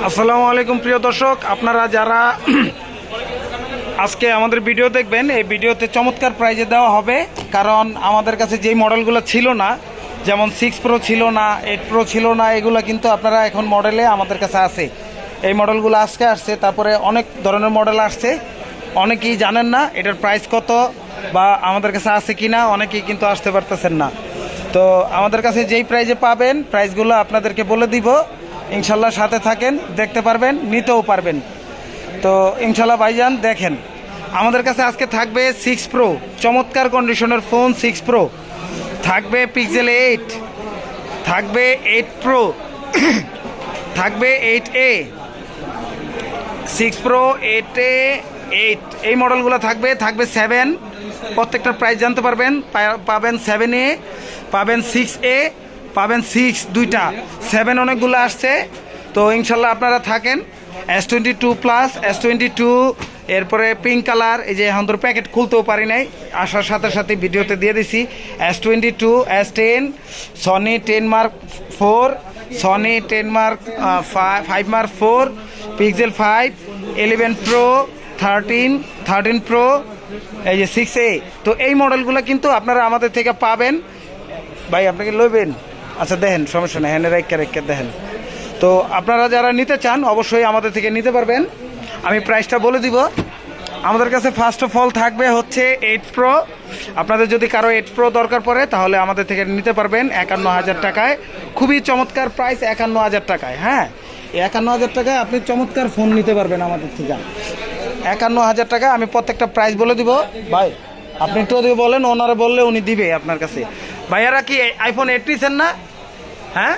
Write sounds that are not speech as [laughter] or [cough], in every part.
আসসালামু আলাইকুম, প্রিয় দর্শক। আপনারা যারা [clears throat] আজকে আমাদের ভিডিও দেখবেন, এই ভিডিওতে চমৎকার প্রাইজে দেওয়া হবে। কারণ আমাদের কাছে যেই মডেলগুলো ছিল না, যেমন সিক্স প্রো ছিল না এইট প্রো ছিল না, এগুলো কিন্তু আপনারা এখন মডেলে আমাদের কাছে আছে। এই মডেলগুলো আজকে আসছে, তারপরে অনেক ধরনের মডেল আসছে। অনেকেই জানেন না এটার প্রাইস কত বা আমাদের কাছে আছে কি না অনেকেই কিন্তু আসতে পারতেছেন না। তো আমাদের কাছে যেই প্রাইজে পাবেন প্রাইসগুলো আপনাদেরকে বলে দিব। ইনশাল্লাহ সাথে থাকেন, দেখতে পারবেন, নিতেও পারবেন। তো ইনশাল্লাহ ভাইজান, দেখেন, আমাদের কাছে আজকে থাকবে সিক্স প্রো চমৎকার কন্ডিশনের ফোন সিক্স প্রো থাকবে পিক্সেল এইট থাকবে এইট প্রো [clears throat] থাকবে eight A six pro eight A eight এই মডেলগুলো থাকবে থাকবে সেভেন প্রত্যেকটার প্রাইস জানতে পারবেন পাবেন সেভেন এ পাবেন সিক্স এ পাবেন সিক্স দুইটা। সেভেন অনেকগুলো আসছে। তো ইনশাল্লাহ আপনারা থাকেন। S twenty two plus S twenty two এরপরে পিঙ্ক কালার এই যে এখন প্যাকেট খুলতেও পারি নাই। আসার সাথে সাথে ভিডিওতে দিয়ে দিছি। S twenty two S ten Sony ten mark four Sony ten mark five mark four Pixel five eleven pro thirteen thirteen pro এই যে সিক্স এ তো এই মডেলগুলো কিন্তু আপনারা আমাদের থেকে পাবেন। ভাই, আপনাকে লইবেন? আচ্ছা দেখেন, সমস্যা নেই হ্যান্ডে রেখে রেখে দেখেন। তো আপনারা যারা নিতে চান, অবশ্যই আমাদের থেকে নিতে পারবেন। আমি প্রাইসটা বলে দিব। আমাদের কাছে ফার্স্ট অফ অল থাকবে হচ্ছে এইট প্রো আপনাদের যদি কারও এইট প্রো দরকার পড়ে, তাহলে আমাদের থেকে নিতে পারবেন একান্ন হাজার টাকায়। খুবই চমৎকার প্রাইস একান্ন হাজার টাকায় হ্যাঁ? একান্ন হাজার টাকায় আপনি চমৎকার ফোন নিতে পারবেন আমাদের থেকে। একান্ন হাজার টাকা, আমি প্রত্যেকটা প্রাইস বলে দিব। ভাই, আপনি একটু বলেন, ওনারা বললে উনি দিবে আপনার কাছে। ভাইয়ারা কি আইফোন এইট নিছেন না? হ্যাঁ?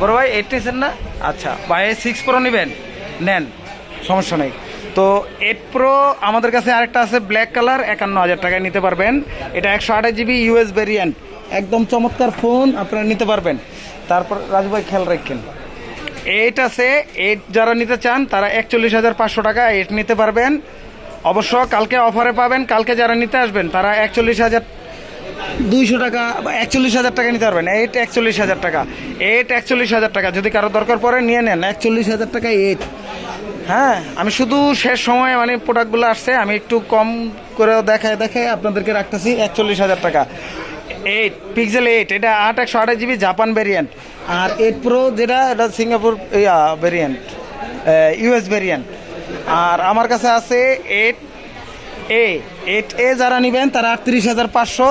বড় ভাই এইট নিছেন না? আচ্ছা ভাই সিক্স প্রো নেবেন। নেন, সমস্যা নেই। তো এইট প্রো আমাদের কাছে আরেকটা আছে ব্ল্যাক কালার একান্ন হাজার টাকায় নিতে পারবেন। এটা একশো আঠাশ জিবি ইউএস ভেরিয়েন্ট একদম চমৎকার ফোন আপনারা নিতে পারবেন। তারপর রাজু ভাই, খেয়াল রাখেন। এইট আছে এইট যারা নিতে চান, তারা একচল্লিশ হাজার পাঁচশো টাকা এইট নিতে পারবেন। অবশ্য কালকে অফারে পাবেন, কালকে যারা নিতে আসবেন, তারা একচল্লিশ হাজার দুইশো টাকা বা একচল্লিশ হাজার টাকা নিতে পারবেন। এইট একচল্লিশ হাজার টাকা। এইট একচল্লিশ হাজার টাকা। যদি কারও দরকার পড়ে, নিয়ে নেন। একচল্লিশ হাজার টাকা এইট হ্যাঁ আমি শুধু শেষ সময়ে মানে প্রোডাক্টগুলো আসছে, আমি একটু কম করে দেখায় দেখায় আপনাদেরকে রাখতেছি একচল্লিশ হাজার টাকা। এইট পিক্সেল এইট এটা আট একশো আঠাশ জিবি জাপান ভেরিয়েন্ট আর এইট প্রো যেটা, এটা সিঙ্গাপুর ইয়া ভেরিয়েন্ট ইউএস ভেরিয়েন্ট আর আমার কাছে আছে এইট এ এইট এ যারা নেবেন, তারা আটত্রিশ হাজার পাঁচশো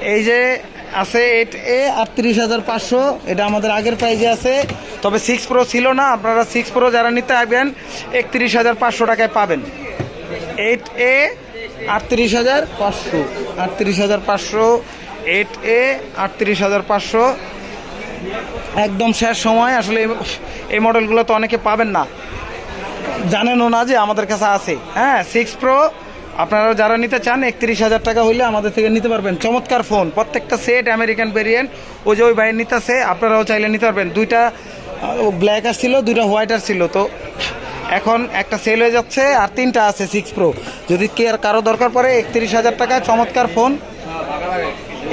এই যে আছে এইট এ আটত্রিশ হাজার পাঁচশো। এটা আমাদের আগের প্রাইজে আছে। তবে সিক্স প্রো ছিল না, আপনারা সিক্স প্রো যারা নিতে আসবেন, একত্রিশ হাজার পাঁচশো টাকায় পাবেন। এইট এ আটত্রিশ হাজার পাঁচশো। আটত্রিশ হাজার পাঁচশো এইট এ আটত্রিশ হাজার পাঁচশো। একদম শেষ সময়, আসলে এই- এই মডেলগুলো তো অনেকে পাবেন না। জানেনও না যে আমাদের কাছে আছে। হ্যাঁ সিক্স প্রো আপনারা যারা নিতে চান, একত্রিশ হাজার টাকা হইলে আমাদের থেকে নিতে পারবেন। চমৎকার ফোন। প্রত্যেকটা সেট আমেরিকান ভেরিয়েন্ট ওই যে ওই বাইরে নিতেছে, আপনারাও চাইলে নিতে পারবেন। দুইটা ব্ল্যাক আসছিল, দুইটা হোয়াইট আসছিল। তো এখন একটা সেল হয়ে যাচ্ছে, আর তিনটা আছে সিক্স প্রো যদি কে আর কারও দরকার পড়ে, একত্রিশ হাজার টাকায় চমৎকার ফোন।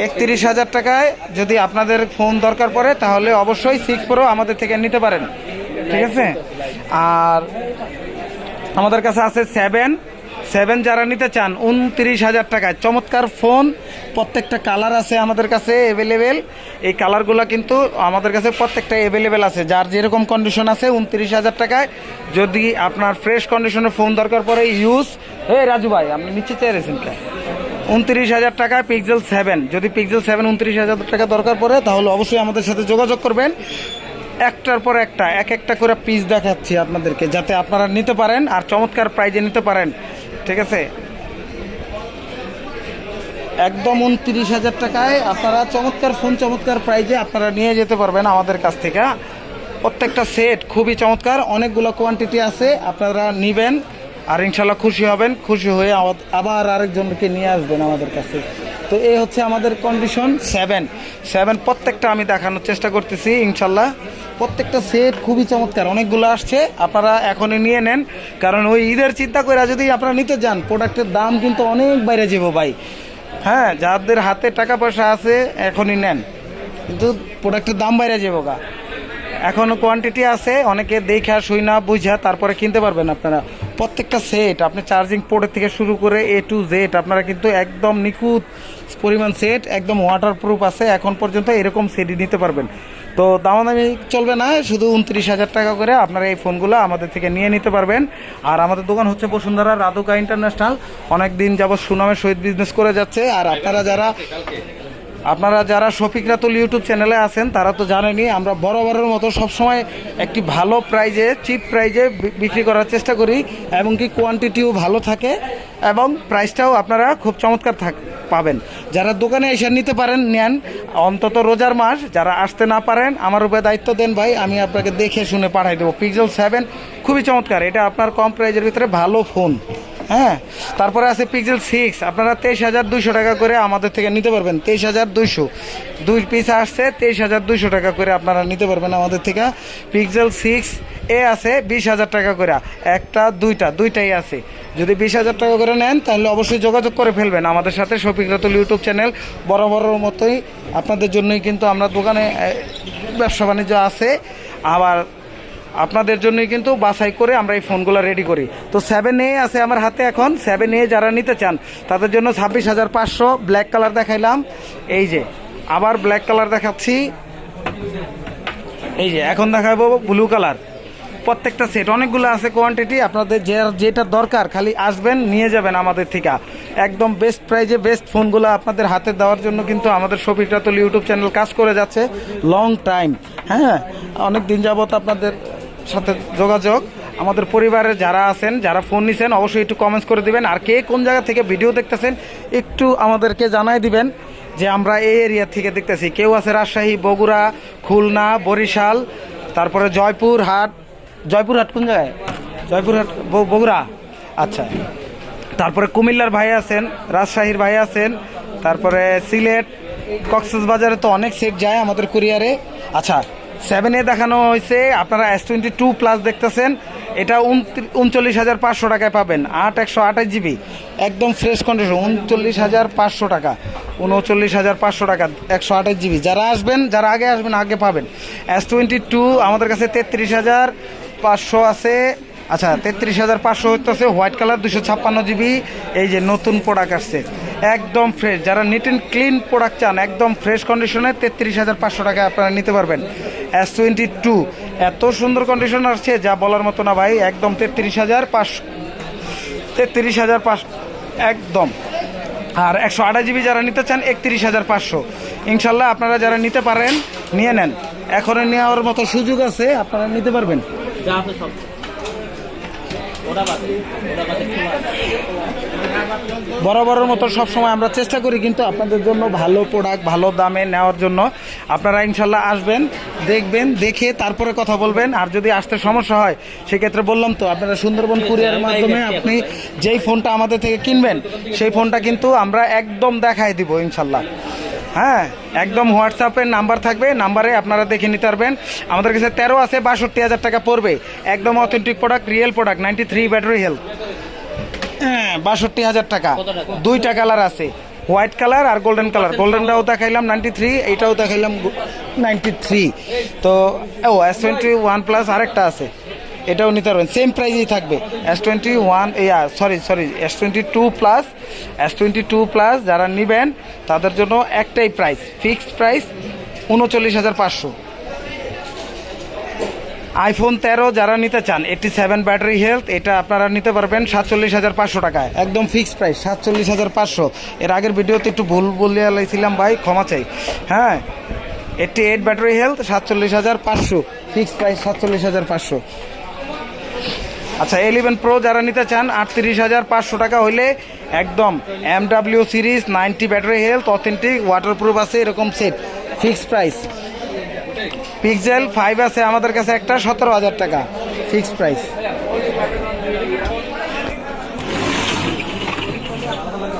একত্রিশ হাজার টাকায় যদি আপনাদের ফোন দরকার পড়ে, তাহলে অবশ্যই সিক্স প্রো আমাদের থেকে নিতে পারেন। ঠিক আছে? আর আমাদের কাছে আছে সেভেন সেভেন যারা নিতে চান, উনত্রিশ হাজার টাকায়। চমৎকার ফোন, প্রত্যেকটা কালার আছে আমাদের কাছে অ্যাভেলেবেল এই কালারগুলো কিন্তু আমাদের কাছে প্রত্যেকটা অ্যাভেলেবেল আছে। যার যেরকম কন্ডিশন আছে, উনত্রিশ হাজার টাকায়। যদি আপনার ফ্রেশ কন্ডিশনের ফোন দরকার পড়ে ইউজ হে রাজু ভাই, আপনি নিচে চেয়েছেন কে উনত্রিশ হাজার টাকায় পিক্সেল সেভেন যদি পিক্সেল সেভেন উনত্রিশ হাজার টাকা দরকার পড়ে, তাহলে অবশ্যই আমাদের সাথে যোগাযোগ করবেন। একটার পর একটা, এক একটা করে পিস দেখাচ্ছি আপনাদেরকে, যাতে আপনারা নিতে পারেন আর চমৎকার প্রাইজে নিতে পারেন। ঠিক আছে? একদম উনত্রিশ হাজার টাকায় আপনারা চমৎকার ফোন চমৎকার প্রাইজে আপনারা নিয়ে যেতে পারবেন আমাদের কাছ থেকে। প্রত্যেকটা সেট খুবই চমৎকার, অনেকগুলো কোয়ান্টিটি আছে, আপনারা নেবেন আর ইনশাল্লাহ খুশি হবেন। খুশি হয়ে আবার- আরেকজনকে নিয়ে আসবেন আমাদের কাছে তো এই হচ্ছে আমাদের কন্ডিশন সেভেন সেভেন প্রত্যেকটা আমি দেখানোর চেষ্টা করতেছি ইনশাল্লাহ প্রত্যেকটা সেট খুবই চমৎকার। অনেকগুলো আসছে, আপনারা এখনই নিয়ে নেন। কারণ ওই ঈদের চিন্তা করে যদি আপনারা নিতে যান প্রোডাক্টের দাম কিন্তু অনেক বাইরে যাব ভাই। হ্যাঁ যাদের হাতে টাকা পয়সা আছে, এখনই নেন। কিন্তু প্রোডাক্টের দাম বাইরে যাব গা। এখনও কোয়ান্টিটি আছে, অনেকে দেখা শুই না বুঝা, তারপরে কিনতে পারবেন আপনারা। প্রত্যেকটা সেট আপনি চার্জিং পোর্টের থেকে শুরু করে এ টু জেড আপনারা কিন্তু একদম নিখুঁত পরিমাণ সেট একদম ওয়াটার প্রুফ আছে। এখন পর্যন্ত এরকম সেটই নিতে পারবেন। তো দামাদামি চলবে না, শুধু উনত্রিশ হাজার টাকা করে আপনারা এই ফোনগুলো আমাদের থেকে নিয়ে নিতে পারবেন। আর আমাদের দোকান হচ্ছে বসুন্ধরা রাধুকা ইন্টারন্যাশনাল অনেক দিন যাবৎ সুনামের সহিত বিজনেস করে যাচ্ছে। আর আপনারা যারা আপনারা যারা শফিক রাতুল ইউটিউব চ্যানেলে আছেন, তারা তো জানেনই, আমরা বরাবরের মতো সবসময় একটি ভালো প্রাইজে চিপ প্রাইজে বিক্রি করার চেষ্টা করি, এবং কি কোয়ান্টিটিও ভালো থাকে, এবং প্রাইসটাও আপনারা খুব চমৎকার থাক পাবেন। যারা দোকানে এসে নিতে পারেন, নেন। অন্তত রোজার মাস যারা আসতে না পারেন, আমার উপরে দায়িত্ব দেন ভাই, আমি আপনাকে দেখে শুনে পাঠাই দেবো। পিজল সেভেন খুবই চমৎকার, এটা আপনার কম প্রাইজের ভিতরে ভালো ফোন হ্যাঁ তারপরে আছে পিক্সেল সিক্স আপনারা তেইশ হাজার দুশো টাকা করে আমাদের থেকে নিতে পারবেন। তেইশ হাজার দুশো দুই পিস আসছে, তেইশ হাজার দুশো টাকা করে আপনারা নিতে পারবেন আমাদের থেকে। পিক্সেল সিক্স এ আছে বিশ হাজার টাকা করে। একটা, দুইটা, দুইটাই আছে। যদি বিশ হাজার টাকা করে নেন, তাহলে অবশ্যই যোগাযোগ করে ফেলবেন আমাদের সাথে শফিক রাতুল ইউটিউব চ্যানেল। বড় বড়োর মতোই আপনাদের জন্যই কিন্তু আমরা দোকানে ব্যবসা বাণিজ্য আছে। আবার আপনাদের জন্যই কিন্তু বাছাই করে আমরা এই ফোনগুলো রেডি করি। তো সেভেন এ আছে আমার হাতে এখন। সেভেন এ যারা নিতে চান, তাদের জন্য ছাব্বিশ হাজার পাঁচশো ব্ল্যাক কালার দেখাইলাম। এই যে, আবার ব্ল্যাক কালার দেখাচ্ছি। এই যে, এখন দেখাবো ব্লু কালার প্রত্যেকটা সেট অনেকগুলো আছে কোয়ান্টিটি আপনাদের যে, যেটা দরকার, খালি আসবেন, নিয়ে যাবেন আমাদের থেকে। একদম বেস্ট প্রাইজে বেস্ট ফোনগুলো আপনাদের হাতে দেওয়ার জন্য কিন্তু আমাদের শফিক রাতুল ইউটিউব চ্যানেল কাজ করে যাচ্ছে। লং টাইম হ্যাঁ অনেক দিন যাবত আপনাদের সাথে যোগাযোগ। আমাদের পরিবারের যারা আছেন, যারা ফোন নিছেন, অবশ্যই একটু কমেন্টস করে দিবেন। আর কে কোন জায়গা থেকে ভিডিও দেখতেছেন, একটু আমাদেরকে জানাই দিবেন যে আমরা এই এরিয়া থেকে দেখতেছি। কেউ আছে রাজশাহী, বগুড়া, খুলনা, বরিশাল, তারপরে জয়পুর হাট। জয়পুর হাট কোন জায়গায়? জয়পুর হাট বগুড়া। আচ্ছা। তারপরে কুমিল্লার ভাই আছেন, রাজশাহীর ভাই আছেন, তারপরে সিলেট, কক্সবাজারে তো অনেক সেট যায় আমাদের কুরিয়ারে আচ্ছা সেভেনে দেখানো হয়েছে, আপনারা এস টোয়েন্টি টু প্লাস দেখতেছেন, এটা উনচল্লিশ হাজার পাঁচশো টাকায় পাবেন, আট একশো আঠাশ জিবি, একদম ফ্রেশ কন্ডিশন উনচল্লিশ হাজার পাঁচশো টাকা, উনচল্লিশ হাজার পাঁচশো টাকা, একশো আঠাশ জিবি। যারা আসবেন, যারা আগে আসবেন, আগে পাবেন। এস টোয়েন্টি টু আমাদের কাছে তেত্রিশ হাজার পাঁচশো আছে আচ্ছা তেত্রিশ হাজার পাঁচশো হচ্ছে হোয়াইট কালার দুশো ছাপ্পান্ন জিবি। এই যে নতুন প্রোডাক্ট আসছে, একদম ফ্রেশ যারা নিট অ্যান্ড ক্লিন প্রোডাক্ট চান, একদম ফ্রেশ কন্ডিশনে তেত্রিশ হাজার পাঁচশো টাকা আপনারা নিতে পারবেন। এস টোয়েন্টি টু এত সুন্দর কন্ডিশন আসছে, যা বলার মতো না ভাই, একদম তেত্রিশ হাজার পাঁচশো, তেত্রিশ হাজার পাঁচশো, একদম। আর একশো আঠাশ জিবি যারা নিতে চান, একত্রিশ হাজার পাঁচশো। ইনশাল্লাহ আপনারা যারা নিতে পারেন, নিয়ে নেন। এখনও নেওয়ার মতো সুযোগ আছে, আপনারা নিতে পারবেন যা আছে সব ওটা বাদে ওটা বাদে কি বাদে? বরাবরের মতো সবসময় আমরা চেষ্টা করি কিন্তু আপনাদের জন্য ভালো প্রোডাক্ট ভালো দামে নেওয়ার জন্য। আপনারা ইনশাল্লাহ আসবেন, দেখবেন, দেখে তারপরে কথা বলবেন। আর যদি আসতে সমস্যা হয়, সেক্ষেত্রে বললাম তো, আপনারা সুন্দরবন কুরিয়ারের মাধ্যমে আপনি যেই ফোনটা আমাদের থেকে কিনবেন, সেই ফোনটা কিন্তু আমরা একদম দেখাই দিব ইনশাল্লাহ। হ্যাঁ একদম হোয়াটসঅ্যাপের নাম্বার থাকবে নাম্বারে আপনারা দেখে নিতে পারবেন। আমাদের কাছে তেরো আছে, বাষট্টি হাজার টাকা পড়বে। একদম authentic product real product ninety three battery health হ্যাঁ বাষট্টি হাজার টাকা? দুইটা কালার আছে। হোয়াইট কালার আর গোল্ডেন কালার গোল্ডেনটাও দেখাইলাম নাইনটি থ্রি এইটাও দেখাইলাম নাইনটি থ্রি তো, ও এস টোয়েন্টি ওয়ান প্লাস আরেকটা আছে। এটাও নিতে পারবেন। সেম প্রাইজেই থাকবে। এস টোয়েন্টি ওয়ান ইয়া sorry sorry S twenty two plus S twenty two plus যারা নেবেন, তাদের জন্য একটাই প্রাইস ফিক্সড প্রাইস উনচল্লিশ হাজার পাঁচশো। আইফোন তেরো যারা নিতে চান এইটি সেভেন ব্যাটারি হেলথ এটা আপনারা নিতে পারবেন সাতচল্লিশ হাজার পাঁচশো টাকায়। একদম ফিক্সড প্রাইস সাতচল্লিশ হাজার পাঁচশো। এর আগের ভিডিওতে একটু ভুল বলিয়া ভাই, ক্ষমা চাই। হ্যাঁ এইটটি এইট ব্যাটারি হেলথ সাতচল্লিশ হাজার পাঁচশো। ফিক্সড প্রাইস সাতচল্লিশ হাজার পাঁচশো। আচ্ছা এলিভেন প্রো যারা নিতে চান, আটত্রিশ হাজার পাঁচশো টাকা হইলে একদম M W series ninety battery health authentic waterproof আছে, এরকম set fixed price Pixel five আছে আমাদের কাছে একটা, সতেরো হাজার টাকা ফিক্সড প্রাইস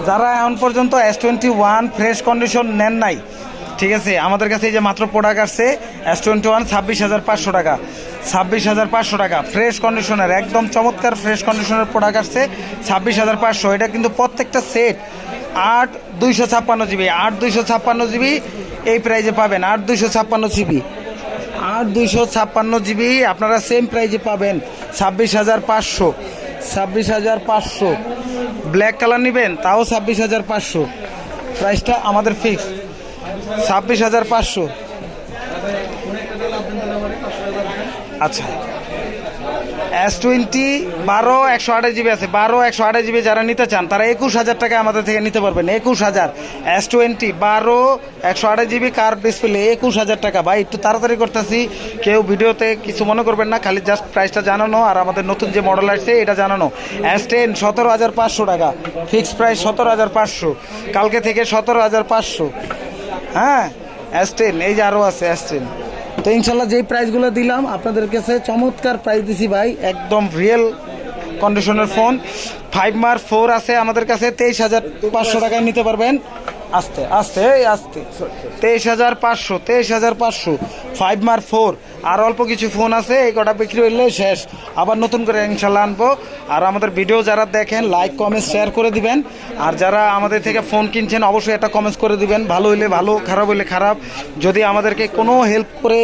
যারা এখন পর্যন্ত S twenty one fresh condition নেন নাই, ঠিক আছে, আমাদের কাছে এই যে মাত্র প্রোডাক্ট আসছে এস টোয়েন্টি ওয়ান ছাব্বিশ হাজার পাঁচশো টাকা। ছাব্বিশ হাজার পাঁচশো টাকা। ফ্রেশ কন্ডিশনের একদম চমৎকার ফ্রেশ কন্ডিশনের প্রোডাক্ট আসছে। ছাব্বিশ হাজার পাঁচশো, এটা কিন্তু প্রত্যেকটা সেট আট দুইশো ছাপ্পান্ন জিবি আট দুইশো ছাপ্পান্ন জিবি এই প্রাইজে পাবেন। আট দুইশো ছাপ্পান্ন জিবি আট দুইশো ছাপ্পান্ন জিবি আপনারা সেম প্রাইজে পাবেন। ছাব্বিশ হাজার পাঁচশো, ছাব্বিশ হাজার পাঁচশো। ব্ল্যাক কালার নেবেন, তাও ছাব্বিশ হাজার পাঁচশো। প্রাইসটা আমাদের ফিক্স ছাব্বিশ হাজার পাঁচশো। আচ্ছা। এস টোয়েন্টি বারো একশো আঠাশ জিবি আছে। বারো একশো আঠাশ জিবি যারা নিতে চান, তারা একুশ হাজার টাকা আমাদের থেকে নিতে পারবেন। একুশ হাজার। এস টোয়েন্টি বারো একশো আঠাশ জিবি কার ডিসপ্লে একুশ হাজার টাকা। ভাই, একটু তাড়াতাড়ি করতেছি। কেউ ভিডিওতে কিছু মনে করবেন না, খালি জাস্ট প্রাইসটা জানানো আর আমাদের নতুন যে মডেল আসছে, এটা জানানো। এস টেন সতেরো হাজার পাঁচশো টাকা। ফিক্সড প্রাইস সতেরো হাজার পাঁচশো। কালকে থেকে সতেরো হাজার পাঁচশো। হ্যাঁ? এস টেন এই যে আরও আছে এস টেন তো ইনশাল্লাহ যেই প্রাইসগুলো দিলাম, আপনাদের কাছে চমৎকার প্রাইস দিছি ভাই। একদম রিয়েল কন্ডিশনের ফোন ফাইভ মার ফোর আছে, আমাদের কাছে তেইশ হাজার পাঁচশো টাকায় নিতে পারবেন। আস্তে আস্তে, এই আস্তে। তেইশ হাজার পাঁচশো, তেইশ হাজার পাঁচশো ফাইভ মার ফোর আর অল্প কিছু ফোন আছে, এই কটা বিক্রি হইলে শেষ। আবার নতুন করে ইনশাল্লাহ আনব। আর আমাদের ভিডিও যারা দেখেন লাইক কমেন্ট শেয়ার করে দিবেন। আর যারা আমাদের থেকে ফোন কিনছেন, অবশ্যই একটা কমেন্টস করে দিবেন। ভালো হইলে ভালো, খারাপ হইলে খারাপ। যদি আমাদেরকে কোনো হেল্প করে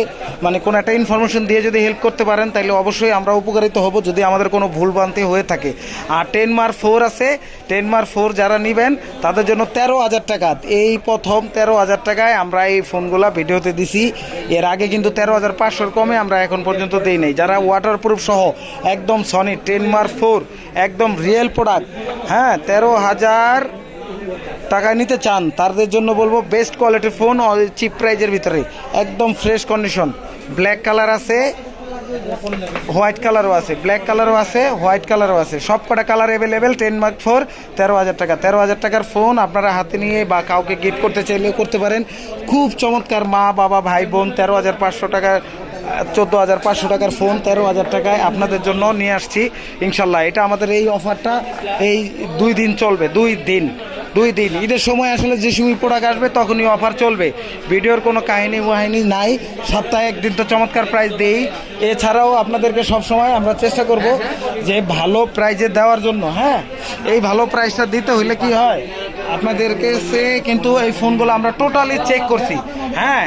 মানে কোনো একটা ইনফরমেশন দিয়ে যদি হেল্প করতে পারেন তাহলে অবশ্যই আমরা উপকারিত হব, যদি আমাদের কোনো ভুল ভ্রান্তি হয়ে থাকে। আর টেন মার ফোর আছে। টেন মার ফোর যারা নেবেন, তাদের জন্য তেরো হাজার টাকা। এই প্রথম তেরো হাজার টাকায় আমরা এই ফোনগুলা ভিডিওতে দিছি। এর আগে কিন্তু তেরো হাজার পাঁচশোর কমে আমরা এখন পর্যন্ত দিই নাই। যারা ওয়াটারপ্রুফ সহ একদম সনি টেন মার ফোর একদম রিয়েল প্রোডাক্ট হ্যাঁ তেরো হাজার টাকা নিতে চান, তাদের জন্য বলব বেস্ট কোয়ালিটির ফোন চিপ প্রাইজের ভিতরে। একদম ফ্রেশ কন্ডিশন ব্ল্যাক কালার আছে হোয়াইট কালারও আছে, ব্ল্যাক কালারও আছে, হোয়াইট কালারও আছে। সব কটা colour available ten mark four তেরো হাজার টাকা। তেরো হাজার টাকার ফোন আপনারা হাতে নিয়ে বা কাউকে গিফট করতে চাইলেও করতে পারেন। খুব চমৎকার মা, বাবা, ভাই, বোন, তেরো হাজার পাঁচশো টাকা, চোদ্দ হাজার পাঁচশো টাকার ফোন তেরো হাজার টাকায় আপনাদের জন্য নিয়ে আসছি, ইনশাল্লাহ। এটা আমাদের এই অফারটা এই দুই দিন চলবে, দুই দিন। দুই দিন। ঈদের সময় আসলে যে সময় প্রোডাক্ট আসবে, তখনই অফার চলবে। ভিডিওর কোনো কাহিনী ওয়াহিনী নাই। সপ্তাহে একদিন তো চমৎকার প্রাইস দিই। এছাড়াও আপনাদেরকে সব সময় আমরা চেষ্টা করব যে ভালো প্রাইজে দেওয়ার জন্য হ্যাঁ? এই ভালো প্রাইসটা দিতে হইলে কি হয়? আপনাদেরকে সে কিন্তু এই ফোনগুলো আমরা টোটালি চেক করছি হ্যাঁ?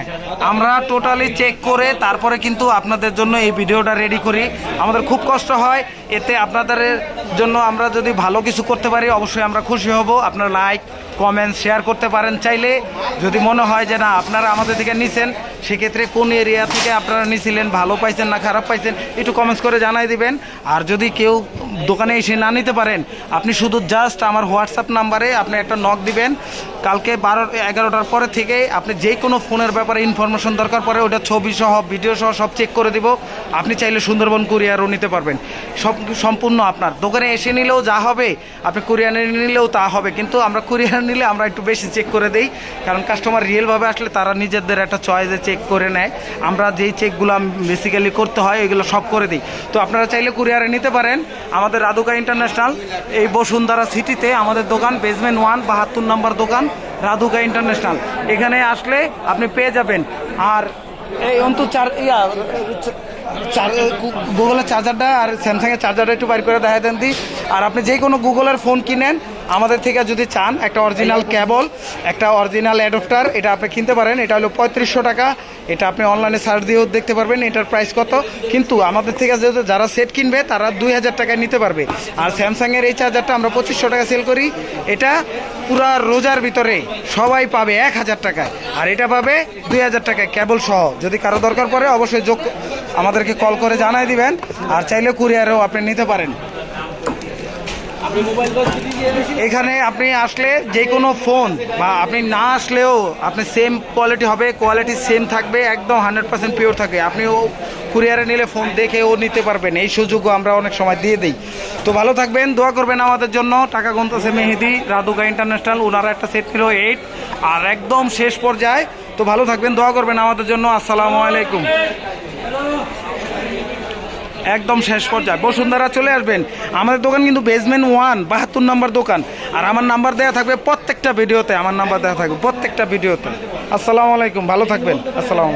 আমরা টোটালি চেক করে তারপরে কিন্তু আপনাদের জন্য এই ভিডিওটা রেডি করি। আমাদের খুব কষ্ট হয়। এতে আপনাদের জন্য আমরা যদি ভালো কিছু করতে পারি, অবশ্যই আমরা খুশি হব। আপনারা লাইক কমেন্ট শেয়ার করতে পারেন চাইলে। যদি মনে হয় যে না আপনারা আমাদের দিকে নিছেন সেক্ষেত্রে কোন এরিয়া থেকে আপনারা নিছিলেন, ভালো পাইছেন না খারাপ পাইছেন, একটু কমেন্টস করে জানাই দিবেন। আর যদি কেউ দোকানে এসে না নিতে পারেন, আপনি শুধু জাস্ট আমার হোয়াটসঅ্যাপ নাম্বারে আপনি একটা নক দিবেন। কালকে বারো, এগারোটার পরে থেকে আপনি যে কোনো ফোনের ব্যাপারে ইনফরমেশন দরকার পড়ে ওটা ছবি সহ ভিডিও সহ সব চেক করে দিব। আপনি চাইলে সুন্দরবন কুরিয়ারও নিতে পারবেন। সব সম্পূর্ণ আপনার। দোকানে এসে নিলেও যা হবে, আপনি কুরিয়ারে নিলেও তা হবে। কিন্তু আমরা কুরিয়ার নিলে আমরা একটু বেশি চেক করে দেই। কারণ কাস্টমার রিয়েলভাবে আসলে তারা নিজেদের একটা চয়েসে চেক করে নেয়। আমরা যেই চেকগুলো বেসিক্যালি করতে হয়, এগুলো সব করে দিই। তো আপনারা চাইলে কুরিয়ারে নিতে পারেন। আমাদের রাধুকা ইন্টারন্যাশনাল এই বসুন্ধরা সিটিতে আমাদের দোকান বেসমেন্ট ওয়ান বাহাত্তর নম্বর দোকান, রাধুকা ইন্টারন্যাশনাল এখানে আসলে আপনি পেয়ে যাবেন। আর এই অন্তু চার, ইয়া গুগলের চার্জারটা আর স্যামসাংয়ের চার্জারটা একটু বাইর করে দেখা দেন দি। আর আপনি যে কোনো গুগলের ফোন কিনেন আমাদের থেকে যদি চান একটা অরিজিনাল ক্যাবল একটা অরিজিনাল অ্যাডপ্টার এটা আপনি কিনতে পারেন। এটা হলো পঁয়ত্রিশশো টাকা। এটা আপনি অনলাইনে সার্চ দিয়েও দেখতে পারবেন এটার প্রাইস কত। কিন্তু আমাদের থেকে যেহেতু যারা সেট কিনবে তারা দুই হাজার টাকায় নিতে পারবে। আর স্যামসাংয়ের এই চার্জারটা আমরা পঁচিশশো টাকা সেল করি। এটা পুরা রোজার ভিতরে সবাই পাবে এক হাজার টাকায়। আর এটা পাবে দুই হাজার টাকায় কেবল সহ। যদি কারও দরকার পড়ে অবশ্যই যোগ আমাদেরকে কল করে জানাই দিবেন। আর চাইলে কুরিয়ারেও আপনি নিতে পারেন আপনি মোবাইল দশ দিয়ে বেশি এখানে আপনি আসলে যে কোনো ফোন বা আপনি না আসলেও আপনি সেম কোয়ালিটি হবে কোয়ালিটি সেম থাকবে একদম হান্ড্রেড পার্সেন্ট পিওর থাকে আপনি ও কুরিয়ারে নিলে ফোন দেখে ও নিতে পারবেন। এই সুযোগও আমরা অনেক সময় দিয়ে দিই। তো ভালো থাকবেন দোয়া করবেন আমাদের জন্য। টাকা গুনতেছে মেহেদি রাধুকা ইন্টারন্যাশনাল ওনারা একটা সেট ছিল এইট আর একদম শেষ পর্যায়ে তো ভালো থাকবেন দোয়া করবেন আমাদের জন্য। আসসালামু আলাইকুম। একদম শেষ পর্যায়ে। বসুন্ধরা চলে আসবেন। আমাদের দোকান কিন্তু বেসমেন্ট ওয়ান বাহাত্তর নম্বর দোকান। আর আমার নাম্বার দেওয়া থাকবে প্রত্যেকটা ভিডিওতে, আমার নাম্বার দেওয়া থাকবে প্রত্যেকটা ভিডিওতে। আসসালামু আলাইকুম, ভালো থাকবেন। আসসালাম